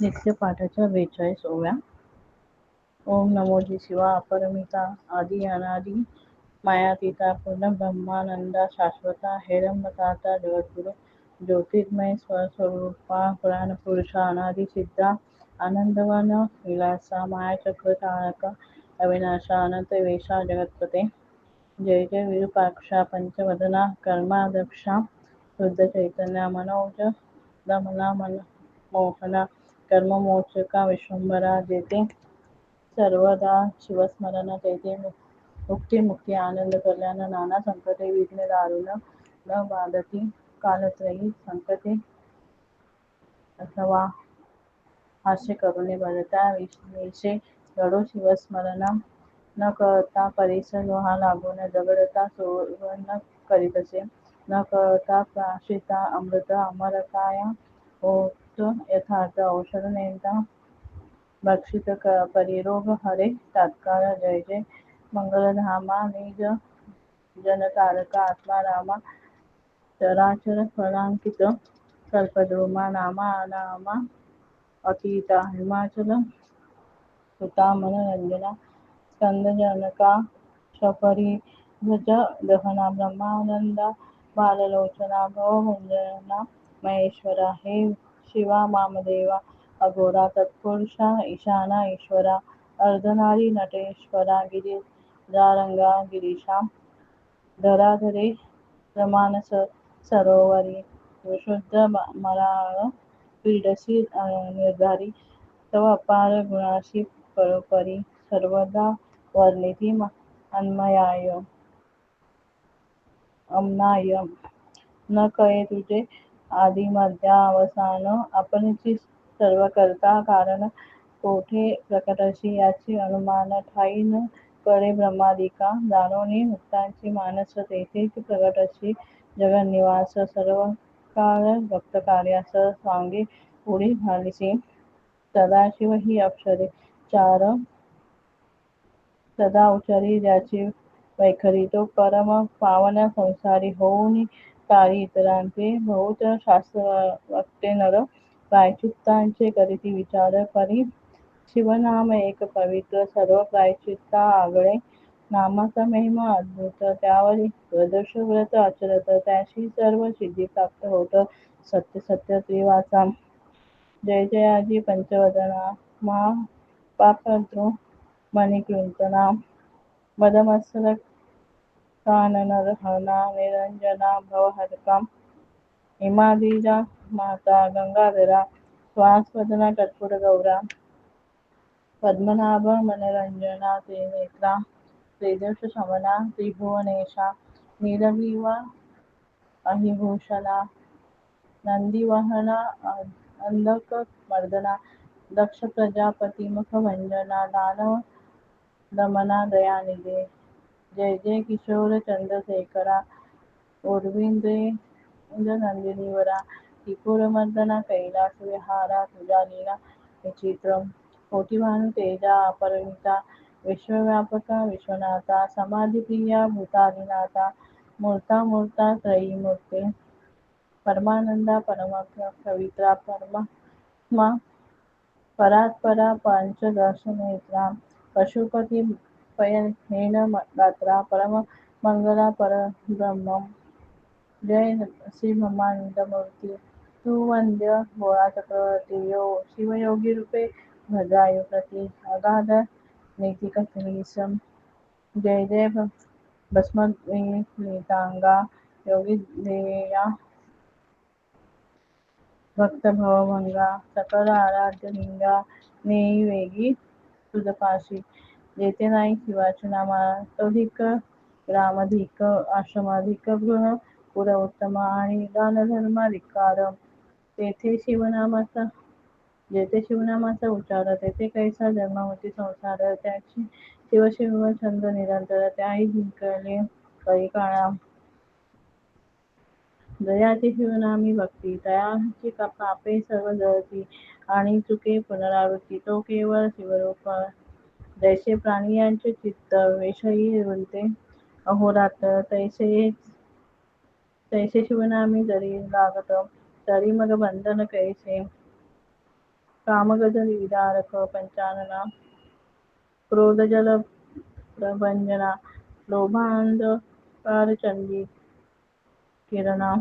नित्य पाठाच्या बेचाळीस ओव्या. ओम नमोजी शिवा अपरमिता, आदि अनादी मायातीता पूर्ण ब्रह्मानंदा, शाश्वता हेरंबताता जगद्गुरु, ज्योतिर्मय स्वस्वरूपा, पुराण पुरुषा, अनादी सिद्धा, आनंदवन, विलासा मायाचक्र तारका, अविनाशा, अनंत वेशा, जगतपते. जय जय विरूपाक्षा, पंचवदना कर्माध्यक्षा शुद्ध चैतन्य, मनोज, दमना, मन, मोहना कर्ममोचका विश्वंभरा जेते सर्वदा शिवस्मरण तेथे मुक्ती मुक्ती, आनंद, कल्याण, नाना संकटे विघ्न दारुण न बाधती कालत्रयी संकटे. अथवा हास्य करुणे भरता विषे घडो शिवस्मरण न कळता परिसर लोहा लागून दगडता सोवर्ण करीतसे न कळता प्राशिता, अमृत, अमरताया होत यथार्थ औषध नेता भक्षित परिरोग, हरे तात्काळ जय जय, मंगलधामा, निज जनतारका आत्मा, रामा, चराचर फळांकित कल्पद्रुमा, नामा नामा अतीता, हिमाचल सुता मनरंजना स्कंदजनका शपरिभृज दहना, ब्रह्मानंदा, बाललोचना भवभंजना महेश्वरा, हे शिवा वामदेवा अघोरा तत्पुरुषा ईशाना ईश्वरा अर्धनारी नटेश्वरा गिरिजारंगा गिरीशा धराधरे प्रमाणस सरोवरी विशुद्ध मराळ पीडसी निर्धारी तव अपार गुणाशी परोपरी सर्वदा वर्णिती अन्मयाय अमनाय न कळे तुझे आधी मध्या अवसान आपणची सर्व करता कारण कोठे प्रकटशी याची अनुमान ठाई न कळे ब्रह्मादिका जाणोनी मुक्तांची मानस तेथेच प्रकटशी जगन्निवास सर्व काळ भक्त कार्यास स्वांगी उडी घालिसी सदाशिव ही अक्षरे चार सदा उचरी ज्याची वैखरी तो परम पावन संसारी होऊन तारी इतरांचे बहुत शास्त्र नर प्रायचित्तांचे करीती विचार करी शिवनाम एक पवित्र सर्व प्रायचित्ता आगळे नामाचा महिमा अद्भुत त्यावर प्रदोष व्रत आचरत त्याशी सर्व सिद्धी प्राप्त होत. सत्य सत्य त्रिवाचा जय जयाजी पंचवदना. मा पापद्रू मणिकृंतना मदमत्सर काननरहना निरंजना भवहरका हिमादिजा माता गंगाधरा श्वासवदना कर्पूर पद्मनाभ, मनरंजना, त्रिनेत्रा त्रिदश शमना, त्रिभुवनेशा, नीलग्रीवा, अहिभूषणा, नंदीवाहना अंधक मर्दना दक्ष प्रजापती मुखभंजना दानव, दमना, दयानिधे। जय जय किशोर चंद्रशेखरा उर्विंद्रे नंदिनीवरा त्रिपुरमर्दना कैलास विहारा तुझा लीला विचित्र कोटिभानु तेजा, अपरमिता, विश्वव्यापका, विश्वनाथा, समाधिप्रिया, भूतादिनाथा, मूर्ता मूर्ता त्रयी मूर्ते परमानंदा परमा पवित्रा परमा परात्परा, पंचदशनेत्रा, पशुपती परम मंगला परब्रह्म। जय श्री ब्रह्मानंदमूर्ती तू वंद्य भोळा चक्रवर्ती यो शिवयोगी रूपे भद्रायु प्रति अगाध नीतिकथनीस जय जय योगी ध्येया। भक्त भवभंगा सकल आराध्य लिंगा नेई वेगी तुझपाशी जेथे नाही शिवाचे नामा तोधिक आश्रमाधिक गृह पुर उत्तम आणि दानधर्माधिकार. तेथे शिवनामाचा जेथे शिवनामाचा उच्चार तेथे कैसा जन्मावती संसार त्याची शिवशिव छंद निरंतर त्याही जिंकले कळी काळा. दयाची शिवनामी भक्ती तयाची पापे सर्व जळती आणि चुके पुनरावृत्ती तो केवळ शिवरूप जैसे प्राणियांचे चित्त विषयी रुलते अहोरात्र तैसे तैसे शिवनामी जरी लागत, तरी मग बंधन कैसे? कामगजल विदारक पंचानना क्रोधजल प्रभंजना लोभांधकार चंडी किरणा,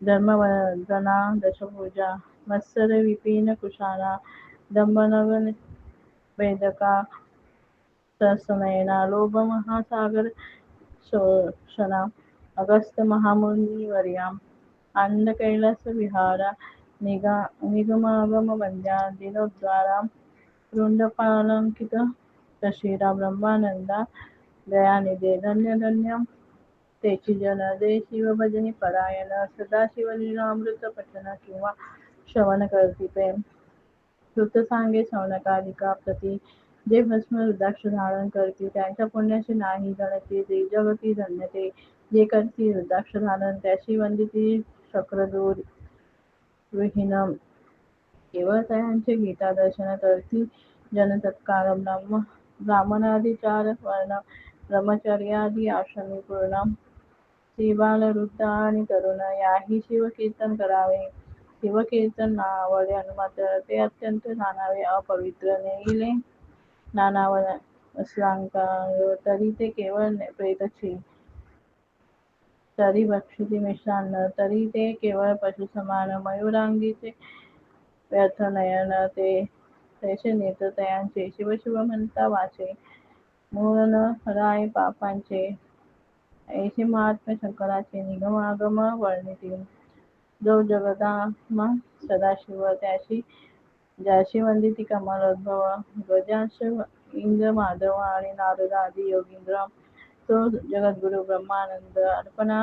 धर्मवंदना दशभुजा मत्सर विपिन कुशाना दंभनगन वेदका सहस्रनयना लोभ महासागर शोषणा अगस्त महामुनिवर्या आनंद कैलास विहारा निगमागम वंद्या दिनोद्वारा वृंदपालंकित तशिरा ब्रह्मानंदा दयानिधे धन्य धन्य तेची जन दे शिव भजनी परायण सदा शिवलीलामृत पठन किंवा श्रवण करती प्रेम श्रुत सांगे सौनकालिका प्रती जे भस्म रुद्राक्ष धारण करती, त्यांच्या पुण्याची नाही गणती जे जगती धन्यते, जे करती रुद्राक्ष धारण त्याची वंदिती शक्रदूर विहीन केवळ तयांचे गीता दर्शन करती जन तत्काळ ब्रह्म ब्राह्मणादी चार वर्ण, ब्रह्मचर्यादी आश्रमी पूर्ण श्रीबाल वृद्ध आणि तरुण, याही शिवकीर्तन करावे. शिवकीर्तन नावडे हनुमत ते अत्यंत नानावे अपवित्र नेईले नानावर तरी ते तरी तरी ते व्यर्थ नयन ते तैसे नेत्र तयांचे म्हणता वाचे राय पापांचे ऐसे महात्म्य शंकराचे निगमागम वर्णिती जो जगदात्मा सदाशिव त्याशी ज्याशी वंदिती कमलोद्भव गजाश इंद्र माधव आणि नारद आदी योगींद्र तो जगद्गुरु ब्रह्मानंद अर्पणा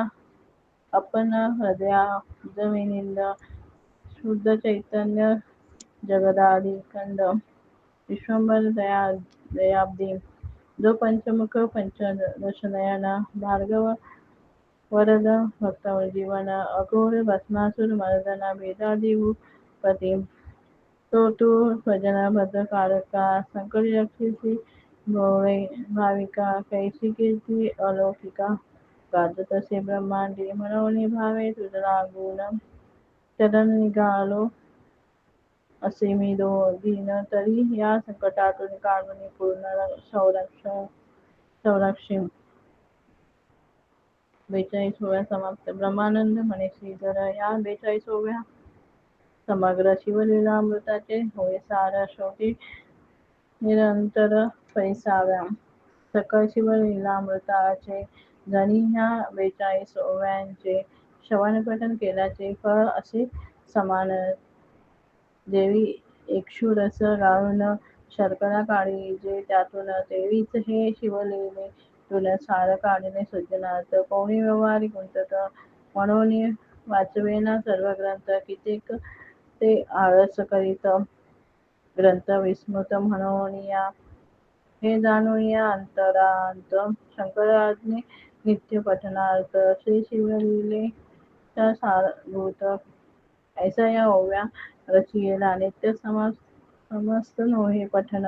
अपन हृदयाब्जविनिंद शुद्ध चैतन्य जगदादि खंड विश्वंभर दयाब्दी। जो पंचमुख पंच पंचदशनयन भार्गव वरद भक्तजीवन अघोर भस्मासुर मर्दन भेदादिभूपती तो तू भजन भद्रकारका संकटी रक्षिसी भोवे भाविका कैसी कीर्ती अलौकिका। गात तसे ब्रह्मांडी म्हणून भावे तुझला गुण चरण निघालो असे मी दो दीन तरी। या पूर्ण संरक्षण बेचाळीसोव्या समाप्त. ब्रह्मानंद म्हणे श्रीधर या बेचाळीसोव्या समग्र शिवलीलामृताचे होय सार शेवटी निरंतर पैसाव्या सकळ शिवलीलामृताचे जणी ह्या बेचाळीसोव्यांचे श्रवण पठन केल्याचे फळ असे समान. देवी इक्षुरस गाळून शर्करा काढी जे त्यातून देवीच हे तुला सार काढणे सज्जनार्थ कोणी व्यवहारी गुंतत म्हणून वाचवेना सर्व ग्रंथ. कित्येक ते आळस करीत ग्रंथ विस्मृत म्हणून या. हे जाणून या अंतरांत शंकराने नित्य पठनार्थ. श्री शिवलीलेच्या सारभूत ऐसा या ओव्या रचियेला. नित्य समस्त नोहे पठन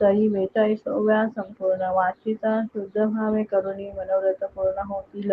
तरी बेचाळीसोव्या संपूर्ण वाचिता शुद्ध भावे करुणी मनोरथ पूर्ण होतील